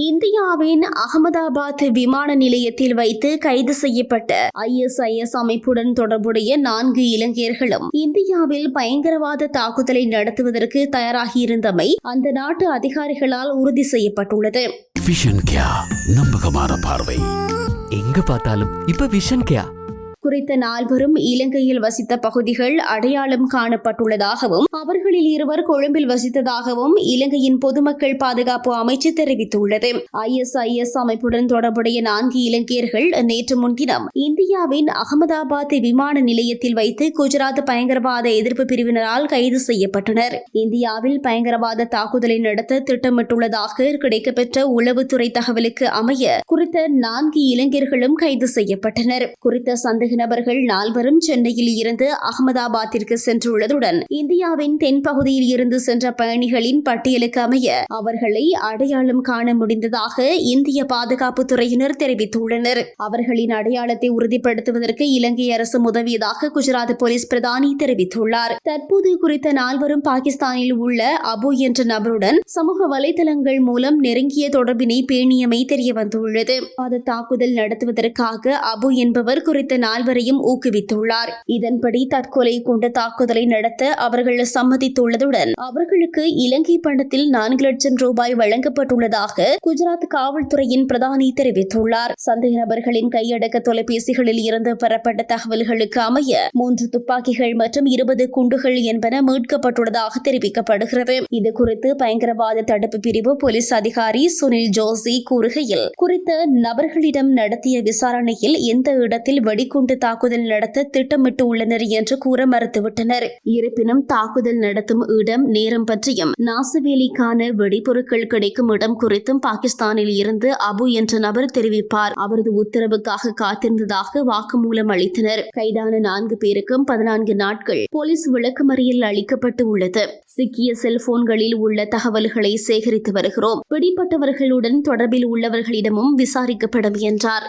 இந்தியாவின் அகமதாபாத் விமான நிலையத்தில் வைத்து கைது செய்யப்பட்ட ஐஎஸ்ஐஎஸ் அமைப்புடன் தொடர்புடைய நான்கு இலங்கையர்களும் இந்தியாவில் பயங்கரவாத தாக்குதலை நடத்துவதற்கு தயாராகியிருந்தமை அந்த நாட்டு அதிகாரிகளால் உறுதி செய்யப்பட்டுள்ளது. நம்பகமான பார்வை. எங்க பார்த்தாலும் இப்ப விஷன் கேயா குறித்த நால்வரும் இலங்கையில் வசித்த பகுதிகள் அடையாளம் காணப்பட்டுள்ளதாகவும் அவர்களில் இருவர் கொழும்பில் வசித்ததாகவும் இலங்கையின் பொதுமக்கள் பாதுகாப்பு அமைச்சு தெரிவித்துள்ளது. ஐஎஸ்ஐஎஸ் அமைப்புடன் தொடர்புடைய நான்கு இலங்கையர்கள் நேற்று முன்தினம் இந்தியாவின் அகமதாபாத் விமான நிலையத்தில் வைத்து குஜராத் பயங்கரவாத எதிர்ப்பு பிரிவினரால் கைது செய்யப்பட்டனர். இந்தியாவில் பயங்கரவாத தாக்குதலை நடத்த திட்டமிட்டுள்ளதாக கிடைக்கப்பெற்ற உளவுத்துறை தகவலுக்கு அமைய குறித்த நான்கு இளைஞர்களும் கைது செய்யப்பட்டனர். குறித்த சந்தேக நபர்கள் நால்வரும் சென்னையில் இருந்து அகமதாபாத்திற்கு சென்றுள்ளதுடன் இந்தியாவின் தென்பகுதியில் இருந்து சென்ற பயணிகளின் பட்டியலுக்கு அமைய அவர்களை அடையாளம் காண முடிந்ததாக இந்திய பாதுகாப்பு துறையினர் தெரிவித்துள்ளனர். அவர்களின் அடையாளத்தை உறுதிப்படுத்துவதற்கு இலங்கை அரசு உதவியதாக குஜராத் போலீஸ் பிரதானி தெரிவித்துள்ளார். தற்போது குறித்த நால்வரும் பாகிஸ்தானில் உள்ள அபு என்ற நபருடன் சமூக வலைதளங்கள் மூலம் நெருங்கிய தொடர்பினை பேணியமை தெரியவந்துள்ளது. அது தாக்குதல் நடத்துவதற்காக அபு என்பவர் குறித்த அனைவரையும் ஊக்குவித்துள்ளார். இதன்படி தற்கொலை கொண்ட தாக்குதலை நடத்த அவர்கள் சம்மதித்துள்ளதுடன் அவர்களுக்கு இலங்கை பணத்தில் நான்கு லட்சம் ரூபாய் வழங்கப்பட்டுள்ளதாக குஜராத் காவல்துறையின் பிரதானி தெரிவித்துள்ளார். சந்தேக நபர்களின் கையடக்க தொலைபேசிகளில் இருந்து பெறப்பட்ட தகவல்களுக்கு அமைய மூன்று துப்பாக்கிகள் மற்றும் இருபது குண்டுகள் என்பன மீட்கப்பட்டுள்ளதாக தெரிவிக்கப்படுகிறது. இது குறித்து பயங்கரவாத தடுப்பு பிரிவு போலீஸ் அதிகாரி சுனில் ஜோஷி கூறுகையில் குறித்த நபர்களிடம் நடத்திய விசாரணையில் எந்த இடத்தில் வெடிகுண்டு தாக்குதல் நடத்த திட்டமிட்டு உள்ளனர் என்று கூற மறுத்துவிட்டனர். இருப்பினும் தாக்குதல் நடத்தும் இடம் நேரம் பற்றியும் நாசவேலிக்கான வெடிபொருட்கள் கிடைக்கும் இடம் குறித்தும் பாகிஸ்தானில் இருந்து அபு என்ற நபர் தெரிவிப்பார். அவரது உத்தரவுக்காக காத்திருந்ததாக வாக்குமூலம் அளித்தனர். கைதான நான்கு பேருக்கும் பதினான்கு நாட்கள் போலீஸ் விளக்கமறியல் அளிக்கப்பட்டு உள்ளது. சிக்கிய செல்போன்களில் உள்ள தகவல்களை சேகரித்து வருகிறோம். பிடிப்பட்டவர்களுடன் தொடர்பில் உள்ளவர்களிடமும் விசாரிக்கப்படும் என்றார்.